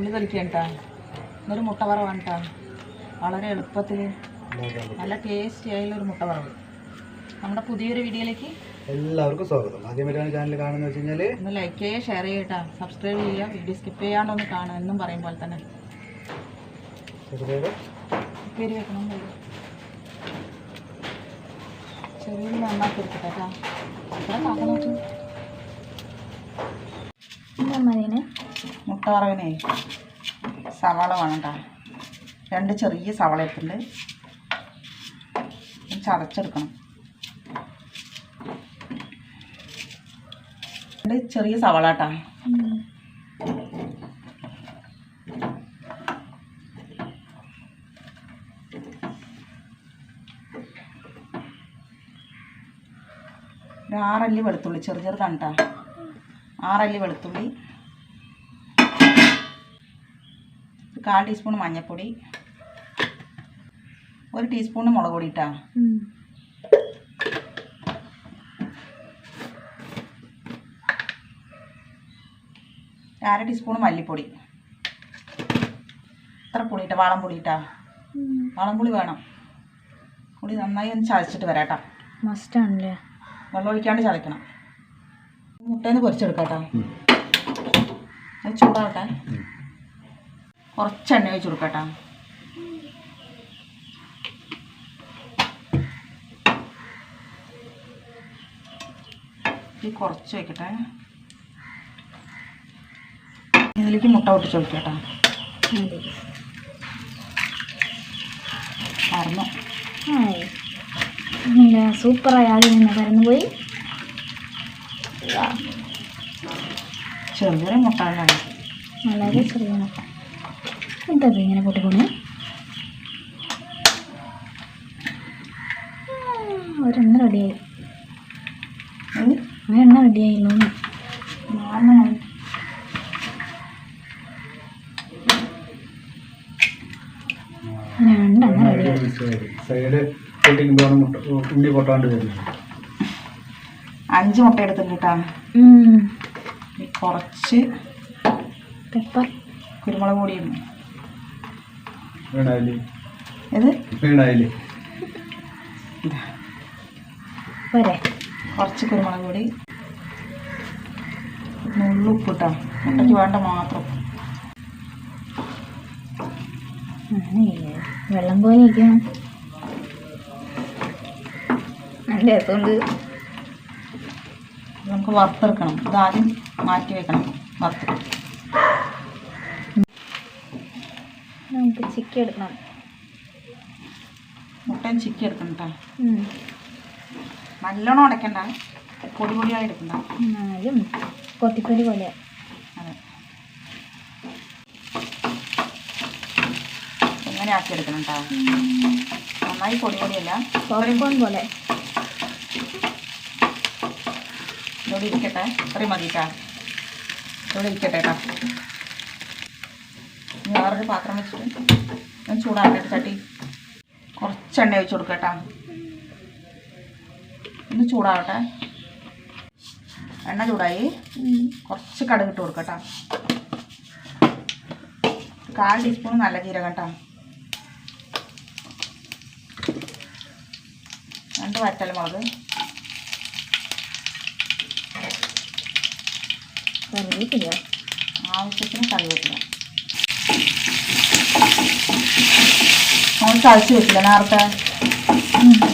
ഉള്ളി തൊലിക്കാൻ കേട്ടോ ഇതൊരു മുട്ട വറവാണ് കേട്ടോ വളരെ എളുപ്പത്തിൽ നല്ല ടേസ്റ്റി ആയുള്ള ഒരു മുട്ട വറവ്. നമ്മുടെ പുതിയൊരു വീഡിയോയിലേക്ക് എല്ലാവർക്കും സ്വാഗതം. ആദ്യമായിട്ടാണ് ചാനൽ കാണുന്നത് വെച്ച് കഴിഞ്ഞാൽ ഒന്ന് ലൈക്ക് ചെയ്യുക ഷെയർ ചെയ്യുക സബ്സ്ക്രൈബ് ചെയ്യുക വീഡിയോ സ്കിപ്പ് ചെയ്യാണ്ടൊന്ന് കാണുക. എന്നും പറയും പോലെ തന്നെ. സബ്സ്ക്രൈബ് പേര് വെക്കണം ചെറിയ നന്നാക്കി എടുക്കട്ടെ കേട്ടോ അത്ര നോക്കാം നോക്കി മുട്ട വറവിനെ സവാള വേണം രണ്ട് ചെറിയ സവാള എത്തുണ്ട് ചതച്ചെടുക്കണം. രണ്ട് ചെറിയ സവാള കേട്ടോ ഒരു ആറല്ലി വെളുത്തുള്ളി ചെറു ചെറുതാണ് കേട്ടോ ആറല്ലി വെളുത്തുള്ളി. കാൽ ടീസ്പൂൺ മഞ്ഞൾപ്പൊടി. ഒരു ടീസ്പൂൺ മുളക് പൊടി ഇട്ടാ അര ടീസ്പൂൺ മല്ലിപ്പൊടി. ഇത്ര പൊടി ഇട്ടാ വാളം പൊടി ഇട്ടാ. വാളം പുളി വേണം. പുളി നന്നായി ഒന്ന് ചതച്ചിട്ട് വരാട്ടാ. മസ്റ്റാണല്ലേ വെള്ളം ഒഴിക്കാണ്ട് ചതയ്ക്കണം. മുട്ടേന്ന് പൊരിച്ചെടുക്കാം കേട്ടോ അത് ചൂടാവട്ടെ. കുറച്ച് എണ്ണ ഒഴിച്ച് കൊടുക്കട്ടോ. കേട്ടോ ഇത് കുറച്ച് വയ്ക്കട്ടെ ഇതിലേക്ക് മുട്ട പൊട്ടിച്ച് ഒഴിക്കാം പറഞ്ഞു സൂപ്പറായി ആദ്യം പരന്നു പോയി. ചെറിയ മുട്ട വളരെ ചെറിയ മുട്ട. എന്തത് ഇങ്ങനെ പൊട്ടിപ്പോണേ ഒരെണ്ണ റെഡിയായി. ഒരെണ്ണ റെഡിയായില്ലോ? രണ്ടെണ്ണ റെഡിയായി അഞ്ച് മുട്ട എടുത്തിട്ടുണ്ട് കേട്ടോ. കുറച്ച് പെപ്പർ കുരുമുളക് പൊടിയുണ്ട് പോരെ. കുറച്ച് കുരുമുളക് പൊടി. നുള്ളുപ്പ് കേട്ടോ മുട്ടയ്ക്ക് വേണ്ട മാത്രം. വെള്ളം പോലെ ഇരിക്കണം. നല്ല രസമുണ്ട് നമുക്ക് വറുത്തെടുക്കണം. ഇതാദ്യം മാറ്റി വെക്കണം. വറുത്ത്. നമുക്ക് ചിക്കൻ എടുക്കണം. മുട്ടയും ചിക്കി എടുക്കണം കേട്ടോ. നല്ലോണം ഉടയ്ക്കണ്ട. പൊടി പൊടിയായി എടുക്കണ്ട. എന്നാലും കൊത്തിപ്പൊടി പോലെ. അതെ. ഇങ്ങനെ ആക്കി എടുക്കണം കേട്ടോ നന്നായി പൊടി പൊടിയല്ല പോപ്കോൺ പോലെ. ഇവിടെ ഇരിക്കട്ടെ. ഇത്രയും മതി കേട്ടോ ഇവിടെ ഇരിക്കട്ടെ കേട്ടോ വേറൊരു പാത്രം വെച്ചിട്ട് ഞാൻ ചൂടാക്കട്ടെ ചട്ടി. കുറച്ച് എണ്ണ വെച്ച് കൊടുക്കട്ടാ കേട്ടോ. ഒന്ന് ചൂടാവട്ടെ. എണ്ണ ചൂടായി. കുറച്ച് കടുക് ഇട്ട് കൊടുക്കാം കേട്ടോ. കാൽ ടീസ്പൂൺ നല്ല ജീരകം കേട്ടോ. രണ്ട് വറ്റൽ മുളക്. കറിവേപ്പില. ആവശ്യത്തിന് കറിവേപ്പില. നമ്മൾ ചതച്ച് വെച്ചില്ല നേരത്തെ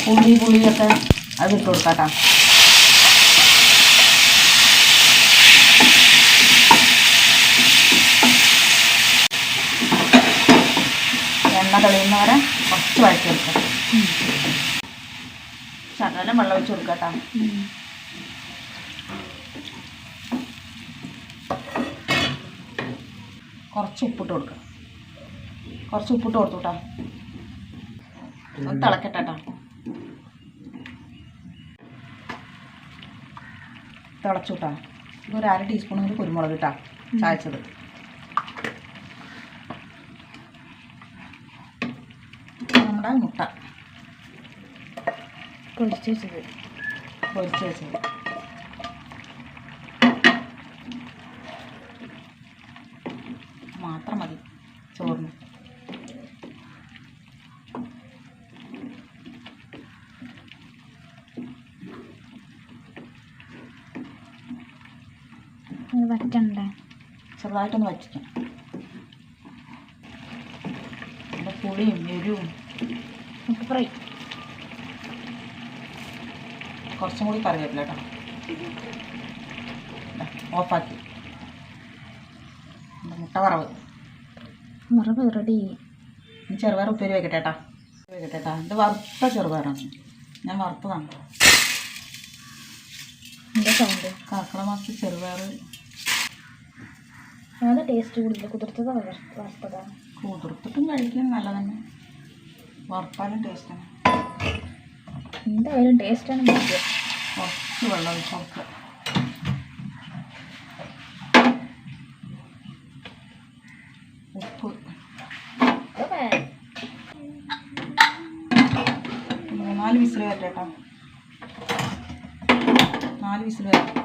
പുളി പുളിയൊക്കെ അത് ഇട്ട് കൊടുക്കാം എണ്ണ തെളിയുന്നവരെ കുറച്ച് വഴറ്റി കൊടുക്കാം ശകലം വെള്ളം ഒഴിച്ച് കൊടുക്കാം കുറച്ച് ഉപ്പിട്ട് കൊടുക്കാം. കുറച്ച് ഉപ്പിട്ട് കൊടുത്തു കേട്ടോ ഒന്ന് തിളക്കട്ടെ കേട്ടോ തിളച്ചു കേട്ടോ ഇതൊരു അര ടീസ്പൂൺ ഒരു കുരുമുളക് ഇട്ടാ ചായച്ചത്. നമ്മുടെ മുട്ട. പൊടിച്ച് വെച്ചത്. പൊരിച്ച് വെച്ചത് മാത്രം മതി ചോറിന് ഇത് വറ്റണ്ടേ ചെറുതായിട്ടൊന്ന് വറ്റിക്കണം നല്ല പുളിയും എരിവും നമുക്ക് ഫ്രൈ കുറച്ചും കൂടി കറിവേപ്പില കേട്ടോ. ഓഫാക്കി. മുട്ട വറവ്. വറവ് റെഡി ചെറുപയർ ഉപ്പേരി വെക്കട്ടെ കേട്ടാ. വെക്കട്ടെ കേട്ടാ. ഇത് വറുത്ത ചെറുപയറാണ്. ഞാൻ വറുത്തതാണ്. എന്താ സൗണ്ട് കാക്കളമാക്കി ചെറുപയർ ഏതാ ടേസ്റ്റ് കൂടുതൽ കുതിർത്തതാ വറുത്തതാ. കുതിർത്തിട്ടും കഴിക്കാൻ നല്ലതന്നെ. വറുത്താലും ടേസ്റ്റാണ് എന്തായാലും ടേസ്റ്റാണ് കുറച്ച് വെള്ളം കുറച്ച്. ഉപ്പ്. മൂന്നാൽ വിസിൽ വരട്ടെ കേട്ടോ നാല് വിസിൽ വരട്ടെ.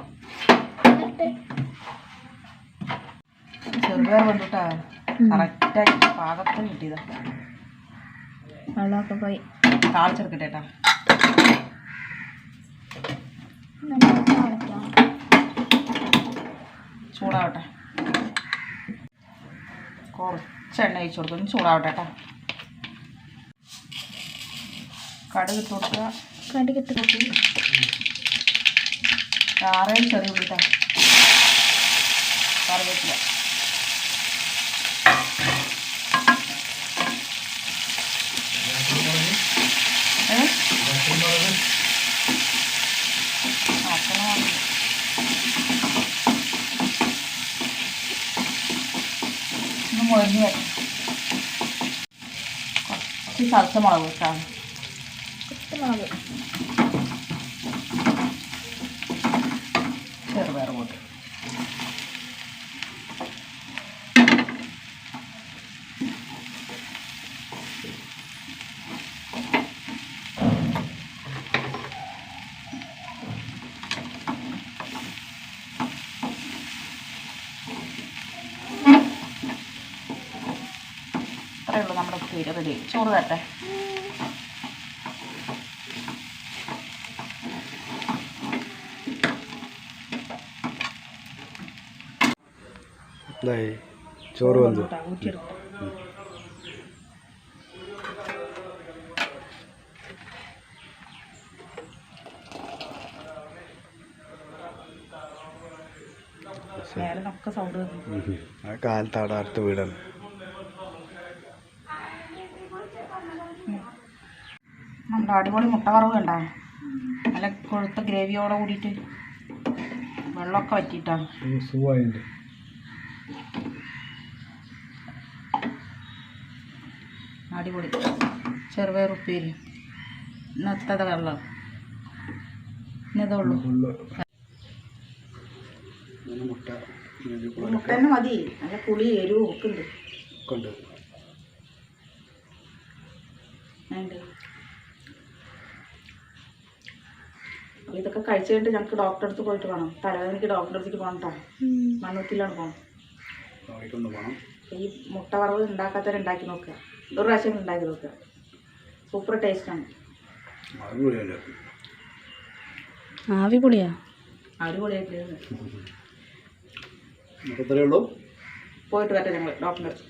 ചെറുപയർ കൊണ്ടിട്ടാ കറക്റ്റായി പാകത്തിന് കിട്ടിയതാ വെള്ളമൊക്കെ പോയി. താളിച്ചെടുക്കട്ടെ ചൂടാവട്ടെ. കുറച്ച് എണ്ണ ഒഴിച്ചു കൊടുക്കും. ചൂടാവട്ടെ കേട്ടോ കടുക് ഇട്ട് കൊടുക്കുക. കടി കിട്ടി ആറേഴ് ചെറിയ ഉള്ളിട്ടാ കറിവേപ്പില. കുറച്ച് ചതച്ച മുളക് കേട്ടോ കുത്തുമുളക് ചെറുപയർ കൂട്ട് ഇത്രയേ ഉള്ളൂ നമ്മുടെ ഉപ്പേരി റെഡി ചോറ് തരട്ടെ ചോറ് വന്നു. കാലത്താടെ അടുത്ത വീടാണ്. നമ്മുടെ അടിപൊളി മുട്ട വറവ് കണ്ടോ? നല്ല കൊഴുത്ത ഗ്രേവിയോടെ കൂടിയിട്ട് വെള്ളമൊക്കെ വറ്റിയിട്ടാണ് അടിപൊളി. ചെറുപയർ ഉപ്പേരി. ഇന്നത്തത് വെള്ളം. ഇന്നതേ ഉള്ളൂ. മുട്ട. മുട്ട തന്നെ മതി. നല്ല പുളി എരിവും ഒക്കെ ഉണ്ട്. കൊണ്ട് ഉണ്ട്. അപ്പോൾ ഇതൊക്കെ കഴിച്ചു കഴിഞ്ഞിട്ട് ഞങ്ങൾക്ക് ഡോക്ടറെ അടുത്ത് പോയിട്ട് വേണം. തലവേദനയ്ക്ക് ഡോക്ടറെ അടുത്തേക്ക് പോകണം കേട്ടോ മണ്ണൂത്തിലാണ് പോകണം ഈ മുട്ട വറവ് ഉണ്ടാക്കാത്തവരെ ഉണ്ടാക്കി നോക്കുക. ഒരു പ്രാവശ്യം ഉണ്ടാക്കി നോക്കുക. സൂപ്പർ ടേസ്റ്റാണ് ആവി പൊളിയാ? ഇത്രയേ ഉള്ളൂ? പോയിട്ട് വരട്ടെ ഞങ്ങൾ ഡോക്ടറെ അടുത്ത്.